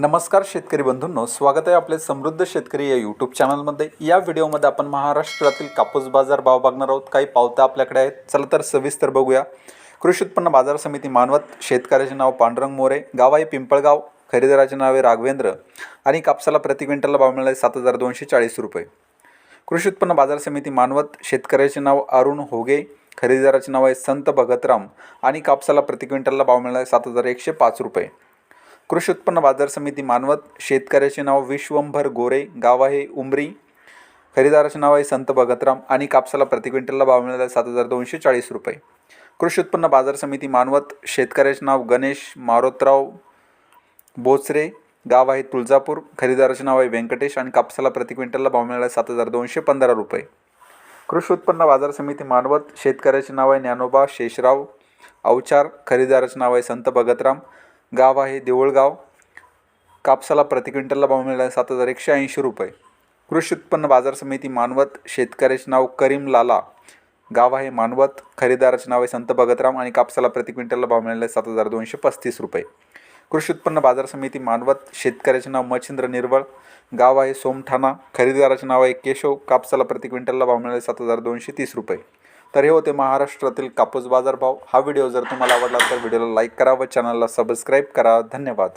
नमस्कार शेतकरी बंधूंनो स्वागत आहे आपले समृद्ध शेतकरी या यूट्यूब चॅनलमध्ये या व्हिडिओमध्ये आपण महाराष्ट्रातील कापूस बाजार भाव बघणार आहोत. काही पावत्या आपल्याकडे आहेत. चला तर सविस्तर बघूया. कृषी उत्पन्न बाजार समिती मानवत शेतकऱ्याचे नाव पांडुरंग मोरे गाव आहे पिंपळगाव खरेदाराचे नाव आहे राघवेंद्र आणि कापसाला प्रति क्विंटलला भाव मिळाला आहे सात हजार दोनशे चाळीस रुपये. कृषी उत्पन्न बाजार समिती मानवत शेतकऱ्याचे नाव अरुण होगे खरेदीदाराचे नाव आहे संत भगतराम आणि कापसाला प्रति क्विंटलला भाव मिळाला आहे सात हजार एकशे पाच रुपये. कृषी उत्पन्न बाजार समिती मानवत शेतकऱ्याचे नाव विश्वंभर गोरे गाव आहे उमरी. खरेदीदाराचे नाव आहे संत भगतराम आणि कापसाला प्रति क्विंटलला भाव मिळाला आहे सात हजार दोनशे चाळीस रुपये. कृषी उत्पन्न बाजार समिती मानवत शेतकऱ्याचे नाव गणेश मारोतराव बोचरे गाव आहे तुळजापूर. खरेदीदाराचे नाव आहे व्यंकटेश आणि कापसाला प्रति क्विंटलला भाव मिळाला आहे सात हजार दोनशे पंधरा रुपये. कृषी उत्पन्न बाजार समिती मानवत शेतकऱ्याचे नाव आहे ज्ञानोबा शेषराव अवचार. खरेदीदाराचे नाव आहे संत भगतराम. गाव आहे देऊळगाव. कापसाला प्रति क्विंटलला भाव मिळाला सात हजार एकशे ऐंशी रुपये. कृषी उत्पन्न बाजार समिती मानवत शेतकऱ्याचे नाव करीम लाला. गाव आहे मानवत खरेदाराचे नाव आहे संत भगतराम आणि कापसाला प्रति क्विंटलला भाव मिळाला सात हजार दोनशे पस्तीस रुपये. कृषी उत्पन्न बाजार समिती मानवत शेतकऱ्याचे नाव मच्छिंद्र निर्वळ गाव आहे सोमठाणा खरेदीदाराचे नाव आहे केशव. कापसाला प्रति क्विंटलला भाव मिळाले सात हजार दोनशे तीस रुपये. तर हे होते महाराष्ट्रातील कापूस बाजारभाव. हा व्हिडिओ जर तुम्हाला आवडला तर व्हिडिओला लाईक करा व चॅनलला सबस्क्राईब करा. धन्यवाद.